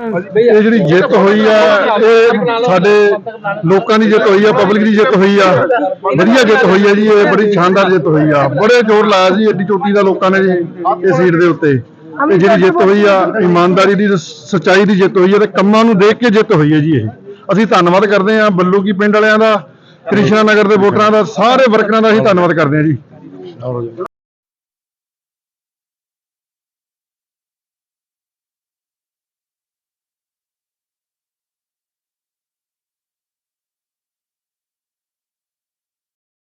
ਇਹ ਜਿਹੜੀ ਜਿੱਤ ਹੋਈ ਆ ਇਹ ਸਾਡੇ ਲੋਕਾਂ ਦੀ ਜਿੱਤ ਹੋਈ ਆ ਪਬਲਿਕ ਦੀ ਜਿੱਤ ਹੋਈ ਆ। ਵਧੀਆ ਜਿੱਤ ਹੋਈ ਆ ਜੀ ਇਹ ਬੜੀ ਸ਼ਾਨਦਾਰ ਜਿੱਤ ਹੋਈ ਆ। ਬੜੇ ਜ਼ੋਰ ਲਾਇਆ ਸੀ ਏਡੀ ਚੋਟੀ ਦਾ ਲੋਕਾਂ ਨੇ ਜੀ ਇਹ ਸੀਟ ਦੇ ਉੱਤੇ। ਤੇ ਜਿਹੜੀ ਜਿੱਤ ਹੋਈ ਆ ਇਮਾਨਦਾਰੀ ਦੀ ਸੱਚਾਈ ਦੀ ਜਿੱਤ ਹੋਈ ਆ ਤੇ ਕੰਮਾਂ ਨੂੰ ਦੇਖ ਕੇ ਜਿੱਤ ਹੋਈ ਹੈ ਜੀ ਇਹ। ਅਸੀਂ ਧੰਨਵਾਦ ਕਰਦੇ ਹਾਂ ਬੱਲੂ ਕੀ ਪਿੰਡ ਵਾਲਿਆਂ ਦਾ ਕ੍ਰਿਸ਼ਨਾ ਨਗਰ ਦੇ ਵੋਟਰਾਂ ਦਾ ਸਾਰੇ ਵਰਕਰਾਂ ਦਾ ਅਸੀਂ ਧੰਨਵਾਦ ਕਰਦੇ ਹਾਂ ਜੀ।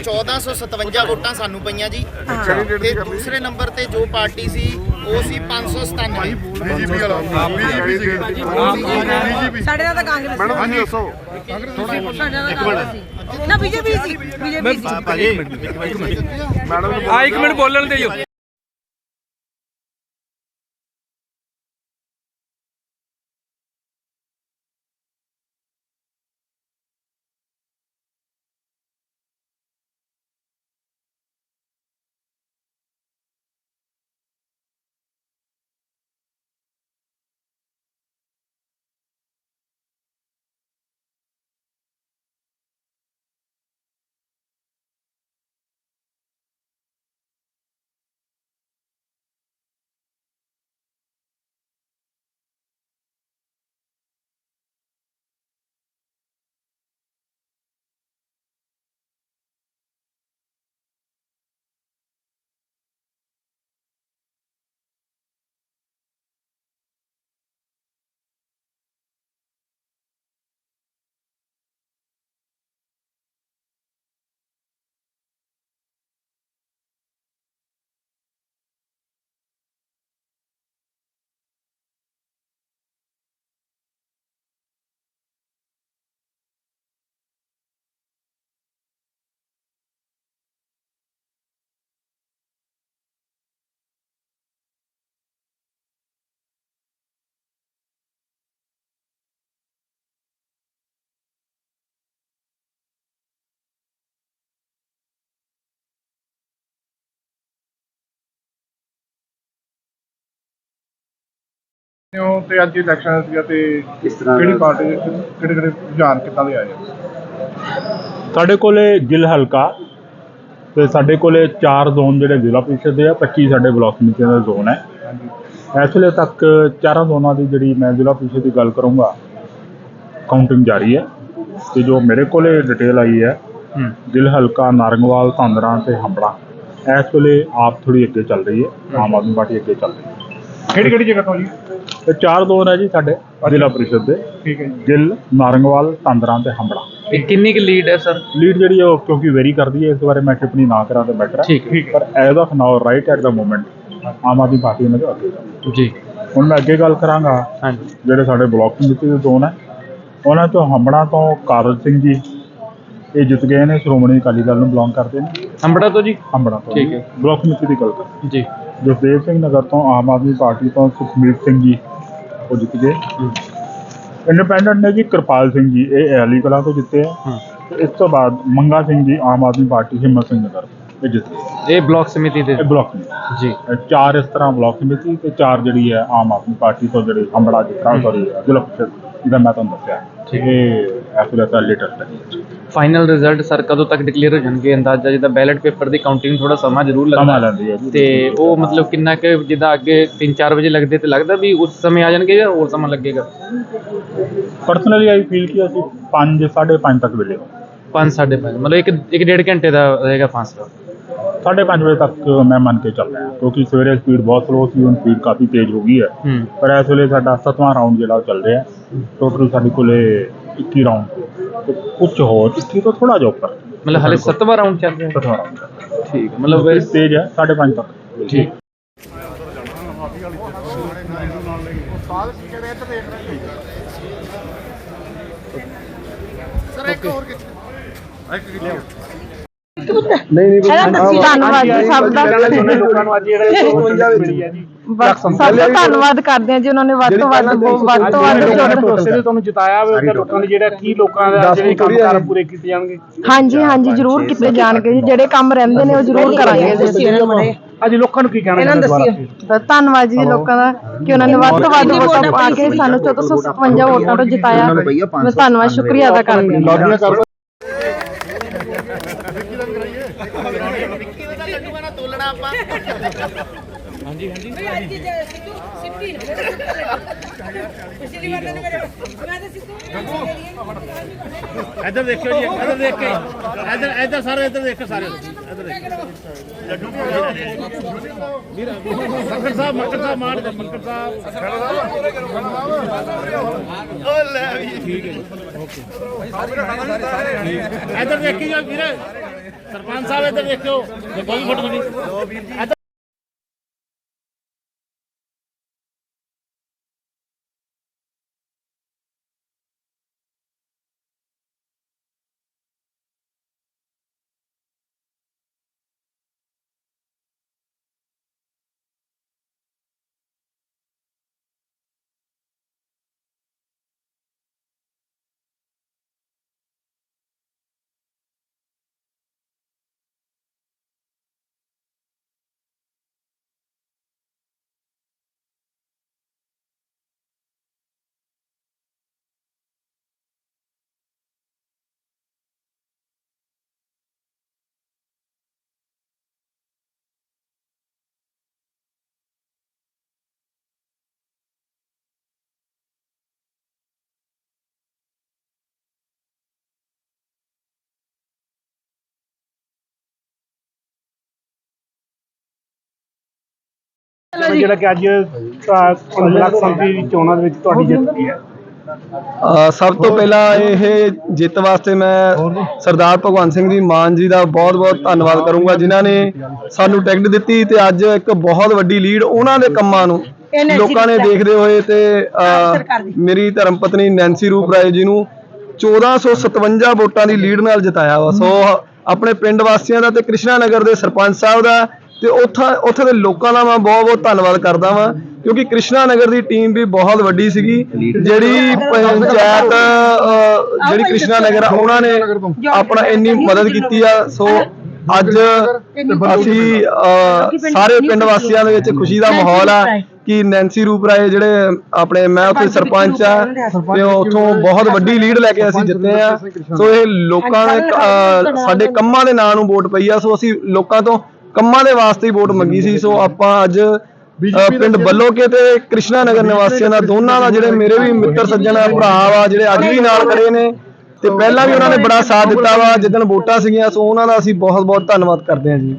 1457 ਵੋਟਾਂ ਸਾਨੂੰ ਪਈਆਂ ਜੀ। ਤੇ ਦੂਸਰੇ ਨੰਬਰ ਤੇ ਜੋ ਪਾਰਟੀ ਸੀ ਉਹ ਸੀ 597 ਬੀਜੇਪੀ ਵਾਲਾ। ਬੀਜੇਪੀ ਸੀ ਸਾਡੇ ਨਾਲ ਤਾਂ ਕਾਂਗਰਸ ਮੈਡਮ ਹਾਂਜੀ ਦੱਸੋ। ਸਾਡੇ ਨਾਲ ਤਾਂ ਕਾਂਗਰਸ ਸੀ। ਨਾ ਬੀਜੇਪੀ ਸੀ। ਬੀਜੇਪੀ ਸੀ। ਆ ਇੱਕ ਮਿੰਟ ਬੋਲਣ ਦਿਓ। ਹੋ ਤੇ ਅੱਜ ਇਲੈਕਸ਼ਨ ਸੀਗਾ ਤੇ ਕਿਸ ਤਰ੍ਹਾਂ ਕਿਹੜੀ ਪਾਰਟੀ ਕਿਹੜੇ ਕਿਹੜੇ ਰੁਝਾਨ ਕਿੱਦਾਂ ਦੇ ਆਏ ਆ? ਸਾਡੇ ਕੋਲੇ ਗਿੱਲ ਹਲਕਾ ਤੇ ਸਾਡੇ ਕੋਲੇ ਚਾਰ ਜ਼ੋਨ ਜਿਹੜੇ ਜ਼ਿਲ੍ਹਾ ਪ੍ਰੀਸ਼ਦ ਦੇ ਆ 25 ਸਾਡੇ ਬਲਾਕ ਸਮਿਤੀਆਂ ਦਾ ਜ਼ੋਨ ਹੈ। ਇਸ ਵੇਲੇ ਤੱਕ ਚਾਰਾਂ ਜ਼ੋਨਾਂ ਦੀ ਜਿਹੜੀ ਮੈਂ ਜ਼ਿਲ੍ਹਾ ਪ੍ਰੀਸ਼ਦ ਦੀ ਗੱਲ ਕਰੂੰਗਾ ਕਾਊਂਟਿੰਗ ਜਾਰੀ ਹੈ ਤੇ ਜੋ ਮੇਰੇ ਕੋਲੇ ਡਿਟੇਲ ਆਈ ਹੈ ਗਿੱਲ ਹਲਕਾ ਨਾਰੰਗਵਾਲ ਧਾਂਦਰਾ ਤੇ ਹੰਬੜਾ। ਇਸ ਵੇਲੇ ਆਪ ਥੋੜੀ ਅੱਗੇ ਚੱਲ ਰਹੀ ਹੈ ਆਮ ਆਦਮੀ ਪਾਰਟੀ ਅੱਗੇ ਚੱਲ ਰਹੀ ਹੈ। ਕਿਹੜੀ ਕਿਹੜੀ ਜਗ੍ਹਾ ਤੋਂ ਜੀ? ਤੇ ਚਾਰ ਜ਼ੋਨ ਹੈ ਜੀ ਸਾਡੇ ਜ਼ਿਲ੍ਹਾ ਪ੍ਰੀਸ਼ਦ ਦੇ। ਠੀਕ ਹੈ ਜੀ। ਗਿੱਲ ਨਾਰੰਗਵਾਲ ਧਾਂਦਰਾ ਤੇ ਹੰਬੜਾ। ਇਹ ਕਿੰਨੀ ਕੁ ਲੀਡ ਹੈ ਸਰ ਲੀਡ ਜਿਹੜੀ ਹੈ ਉਹ ਕਿਉਂਕਿ ਵੈਰੀ ਕਰਦੀ ਹੈ ਇਸ ਬਾਰੇ ਮੈਂ ਟਿੱਪਣੀ ਨਾ ਕਰਾਂ ਤਾਂ ਬੈਟਰ ਹੈ। ਠੀਕ ਪਰ as of now right at the moment Aam Aadmi Party ਉਹਨਾਂ ਦੇ ਅੱਗੇ। ਜੀ। ਹੁਣ ਮੈਂ ਅੱਗੇ ਗੱਲ ਕਰਾਂਗਾ ਹਾਂਜੀ। ਜਿਹੜੇ ਸਾਡੇ ਬਲਾਕ ਕਮੇਟੀ ਦੇ ਜ਼ੋਨ ਹੈ ਉਹਨਾਂ ਚੋਂ ਹੰਬੜਾ ਤੋਂ ਕਾਰਜ ਸਿੰਘ ਜੀ ਇਹ ਜਿੱਤ ਗਏ ਨੇ ਸ਼੍ਰੋਮਣੀ ਅਕਾਲੀ ਦਲ ਨੂੰ ਬਿਲੋਂਗ ਕਰਦੇ ਨੇ। ਅੰਬੜਾ ਤੋਂ ਜੀ? ਹੰਬੜਾ ਤੋਂ। ਠੀਕ ਹੈ। ਬਲਾਕ ਕਮੇਟੀ ਦੀ ਗੱਲ ਕਰ ਜੀ। ਜਸਦੇਵ ਸਿੰਘ ਨਗਰ ਤੋਂ ਆਮ ਆਦਮੀ ਪਾਰਟੀ ਤੋਂ ਸੁਖਮੀਤ ਸਿੰਘ ਜੀ ਉਹ ਜਿੱਤ ਗਏ। ਇੰਡੀਪੈਂਡੈਂਟ ਨੇ ਜੀ ਕਿਰਪਾਲ ਸਿੰਘ ਜੀ ਇਹ ਅਲੀ ਕਲਾਂ ਤੋਂ ਜਿੱਤੇ ਆ। ਤੇ ਇਸ ਤੋਂ ਬਾਅਦ ਮੰਗਾ ਸਿੰਘ ਜੀ ਆਮ ਆਦਮੀ ਪਾਰਟੀ ਹਿੰਮਤ ਸਿੰਘ ਨਗਰ ਇਹ ਜਿੱਤ ਗਏ। ਇਹ ਬਲਾਕ ਸਮਿਤੀ ਦੇ? ਇਹ ਬਲਾਕ ਜੀ। ਚਾਰ ਇਸ ਤਰ੍ਹਾਂ ਬਲਾਕ ਕਮੇਟੀ ਤੇ ਚਾਰ ਜਿਹੜੀ ਹੈ ਆਮ ਆਦਮੀ ਪਾਰਟੀ ਤੋਂ ਜਿਹੜੀ ਹੰਬੜਾ ਜਿੱਤਾਂ ਸੌਰੀ ਜ਼ਿਲ੍ਹਾ ਪ੍ਰੀਸ਼ਦ ਜਿਹਦਾ ਮੈਂ ਤੁਹਾਨੂੰ ਦੱਸਿਆ। ਠੀਕ। ਇਹ ਐਫਲੇ ਦਾ ਲੇਟੈਸਟ ਹੈ। ਫਾਈਨਲ ਰਿਜ਼ਲਟ ਸਰ ਕਦੋਂ ਤੱਕ ਡਿਕਲੇਅਰ ਹੋ ਜਾਣਗੇ ਅੰਦਾਜ਼ਾ? ਜਿੱਦਾਂ ਬੈਲਟ ਪੇਪਰ ਦੀ ਕਾਊਂਟਿੰਗ ਥੋੜਾ ਸਮਾਂ ਜ਼ਰੂਰ ਸਮਾਂ ਲੱਗਦਾ ਲੈਂਦੀ ਹੈ ਜੀ ਤੇ ਉਹ ਮਤਲਬ ਕਿੰਨਾ ਕਿ ਜਿੱਦਾਂ ਅੱਗੇ 3-4 ਵਜੇ ਲੱਗਦੇ ਤੇ ਲੱਗਦਾ ਵੀ ਉਸ ਸਮੇਂ ਆ ਜਾਣਗੇ ਜਾਂ ਹੋਰ ਸਮਾਂ ਲੱਗੇਗਾ? ਪਰਸਨਲੀ ਆਈ ਫੀਲ ਕਿ ਅਸੀਂ 5 5:30 ਤੱਕ 5 5:30 ਮਤਲਬ ਇੱਕ ਇੱਕ ਡੇਢ ਘੰਟੇ ਦਾ ਰਹੇਗਾ ਫਾਸਲਾ ਸਾਢੇ ਪੰਜ ਵਜੇ ਤੱਕ ਮੈਂ ਮੰਨ ਕੇ ਚੱਲ ਰਿਹਾ ਕਿਉਂਕਿ ਸਵੇਰੇ ਸਪੀਡ ਬਹੁਤ ਸਲੋ ਸੀ ਹੁਣ ਸਪੀਡ ਕਾਫੀ ਤੇਜ਼ ਹੋ ਗਈ ਹੈ। ਹੂੰ। ਪਰ ਇਸ ਵੇਲੇ ਸਾਡਾ ਸੱਤਵਾਂ ਰਾਊਂਡ ਜਿਹੜਾ ਉਹ ਚੱਲ ਰਿਹਾ ਟੋਟਲ ਸਾਡੇ ਕੋਲੇ 21 ਰਾਊਂਡ ਤੇ। ਕੁਝ ਹੋਰ 21 ਤੋਂ ਥੋੜਾ ਜਿਹਾ ਉੱਪਰ। ਮਤਲਬ ਹਲੇ 7ਵਾਂ ਰਾਊਂਡ ਚੱਲ ਰਿਹਾ ਰਾਊਂਡ ਠੀਕ ਹੈ ਮਤਲਬ ਮਤਲਬ ਤੇਜ਼ ਹੈ ਸਾਢੇ ਪੰਜ ਤੱਕ। ਠੀਕ ਧੰਨਵਾਦ ਜੀ ਸਭ ਦਾ। ਲੋਕਾਂ ਨੂੰ ਅੱਜ ਜਿਹੜਾ ਮਿਲੀ ਹੈ ਜੀ। ਬਸ ਸਭ ਦਾ ਧੰਨਵਾਦ ਕਰਦੇ ਹਾਂ ਜੀ ਉਹਨਾਂ ਨੇ ਵੱਧ ਤੋਂ ਵੱਧ ਵੱਧ ਤੋਂ ਵੱਧ ਭਰੋਸੇ ਦੇ ਤੁਹਾਨੂੰ ਜਿਤਾਇਆ ਹੋਵੇ ਲੋਕਾਂ ਦੇ ਜਿਹੜਾ ਕੀ ਲੋਕਾਂ ਦਾ ਜਿਹੜੇ ਕੰਮ ਕਾਰ ਪੂਰੇ ਕੀਤੇ ਜਾਣਗੇ? ਹਾਂਜੀ ਹਾਂਜੀ ਜ਼ਰੂਰ ਕੀਤੇ ਜਾਣਗੇ ਜੀ। ਜਿਹੜੇ ਕੰਮ ਰਹਿੰਦੇ ਨੇ ਉਹ ਜ਼ਰੂਰ ਕਰਾਂਗੇ ਜੀ ਅਸੀਂ ਅੱਜ ਲੋਕਾਂ ਨੂੰ ਕੀ ਕਹਿਣਾ ਫਿਰ? ਬਸ ਧੰਨਵਾਦ ਜੀ ਲੋਕਾਂ ਦਾ ਕਿ ਉਹਨਾਂ ਨੇ ਵੱਧ ਤੋਂ ਵੱਧ ਵੋਟਾਂ ਪਾ ਕੇ ਸਾਨੂੰ 1457 ਵੋਟਾਂ ਤੋਂ ਜਿਤਾਇਆ। ਮੈਂ ਧੰਨਵਾਦ ਸ਼ੁਕਰੀਆ ਅਦਾ ਕਰਦੀ ਹਾਂ। ਵਿੱਕੀ ਉਹਦਾ ਲੱਡੂ ਬਣਾ ਤੋਲਣਾ ਆਪਾਂ ਪਿਛਲੀ ਵਾਰ ਤਾਂ ਮੇਰੇ ਮੈਂ ਤਾਂ ਸਿੱਧੂ ਇੱਧਰ ਦੇਖਿਓ ਜੀ ਇੱਧਰ ਦੇਖ ਕੇ। ਇੱਧਰ ਇੱਧਰ ਸਾਰੇ ਇੱਧਰ ਦੇਖੋ ਸਾਰੇ। ਇੱਧਰ ਦੇਖੋ ਲੱਡੂ ਵੀਰ ਮੱਕੜ ਸਾਹਿਬ ਮੱਕੜ ਸਾਹਿਬ ਮਾਰ ਦੇ ਮੱਕੜ ਸਾਹਿਬ। ਉਹ ਲੈ ਵੀ ਠੀਕ ਹੈ ਇੱਧਰ ਦੇਖੀ ਜੋ ਵੀਰ। ਸਰਪੰਚ ਸਾਹਿਬ ਇੱਧਰ ਦੇਖਿਓ। ਦੇਖੋ ਵੀ ਫੋਟੋ ਤੁਹਾਡੀ ਜਿਹੜਾ ਕਿ ਅੱਜ ਬਲਾਕ ਸੰਮਤੀ ਦੀ ਚੋਣਾਂ ਦੇ ਵਿੱਚ ਤੁਹਾਡੀ ਜਿੱਤ ਹੋਈ ਹੈ। ਅ, ਸਭ ਤੋਂ ਪਹਿਲਾਂ ਇਹ ਜਿੱਤ ਵਾਸਤੇ ਮੈਂ ਸਰਦਾਰ ਭਗਵੰਤ ਸਿੰਘ ਜੀ ਮਾਨ ਜੀ ਦਾ ਬਹੁਤ-ਬਹੁਤ ਧੰਨਵਾਦ ਕਰੂੰਗਾ ਜਿਨ੍ਹਾਂ ਨੇ ਸਾਨੂੰ ਟਿਕਟ ਦਿੱਤੀ ਤੇ ਅੱਜ ਇੱਕ ਬਹੁਤ ਵੱਡੀ ਲੀਡ ਉਹਨਾਂ ਦੇ ਕੰਮਾਂ ਨੂੰ ਲੋਕਾਂ ਨੇ ਦੇਖਦੇ ਹੋਏ ਤੇ ਅ, ਮੇਰੀ ਧਰਮ ਪਤਨੀ ਨੈਂਸੀ ਰੂਪ ਰਾਏ ਜੀ ਨੂੰ 1457 ਵੋਟਾਂ ਦੀ ਲੀਡ ਨਾਲ ਜਿਤਾਇਆ ਵਾ। ਸੋ ਆਪਣੇ ਪਿੰਡ ਵਾਸੀਆਂ ਦਾ ਤੇ ਕ੍ਰਿਸ਼ਨਾ ਨਗਰ ਦੇ ਸਰਪੰਚ ਸਾਹਿਬ ਦਾ ਤੇ ਉੱਥਾ ਉੱਥੇ ਦੇ ਲੋਕਾਂ ਦਾ ਮੈਂ ਬਹੁਤ-ਬਹੁਤ ਧੰਨਵਾਦ ਕਰਦਾ ਵਾਂ ਕਿਉਂਕਿ ਕ੍ਰਿਸ਼ਨਾ ਨਗਰ ਦੀ ਟੀਮ ਵੀ ਬਹੁਤ ਵੱਡੀ ਸੀਗੀ। ਜਿਹੜੀ ਪੰਚਾਇਤ ਜਿਹੜੀ ਕ੍ਰਿਸ਼ਨਾ ਨਗਰ ਆ ਉਹਨਾਂ ਨੇ ਆਪਣਾ ਇੰਨੀ ਮਦਦ ਕੀਤੀ ਆ। ਸੋ ਅੱਜ ਅਸੀਂ ਸਾਰੇ ਪਿੰਡ ਵਾਸੀਆਂ ਦੇ ਵਿੱਚ ਖੁਸ਼ੀ ਦਾ ਮਾਹੌਲ ਆ ਕਿ ਨੈਂਸੀ ਰੂਪ ਰਾਏ ਜਿਹੜੇ ਆਪਣੇ ਮੈਂ ਉੱਥੇ ਸਰਪੰਚ ਆ ਤੇ ਉੱਥੋਂ ਬਹੁਤ ਵੱਡੀ ਲੀਡ ਲੈ ਕੇ ਅਸੀਂ ਜਿੱਤੇ ਆ। ਸੋ ਇਹ ਲੋਕਾਂ ਨੇ ਸਾਡੇ ਕੰਮਾਂ ਦੇ ਨਾਂ ਨੂੰ ਵੋਟ ਪਈ ਆ। ਸੋ ਅਸੀਂ ਲੋਕਾਂ ਤੋਂ ਕੰਮਾਂ ਦੇ ਵਾਸਤੇ ਹੀ ਵੋਟ ਮੰਗੀ ਸੀ ਸੋ ਆਪਾਂ ਅੱਜ ਅ, ਪਿੰਡ ਬੱਲੋਕੇ ਤੇ ਕ੍ਰਿਸ਼ਨਾ ਨਗਰ ਨਿਵਾਸੀਆਂ ਦਾ ਦੋਨਾਂ ਦਾ ਜਿਹੜੇ ਮੇਰੇ ਵੀ ਮਿੱਤਰ ਸੱਜਣ ਆ ਭਰਾ ਵਾ ਜਿਹੜੇ ਅੱਜ ਵੀ ਨਾਲ ਖੜੇ ਨੇ ਤੇ ਪਹਿਲਾਂ ਵੀ ਉਹਨਾਂ ਨੇ ਬੜਾ ਸਾਥ ਦਿੱਤਾ ਵਾ ਜਿੱਦਣ ਵੋਟਾਂ ਸੀਗੀਆਂ ਸੋ ਉਹਨਾਂ ਦਾ ਅਸੀਂ ਬਹੁਤ ਬਹੁਤ ਧੰਨਵਾਦ ਕਰਦੇ ਹਾਂ ਜੀ।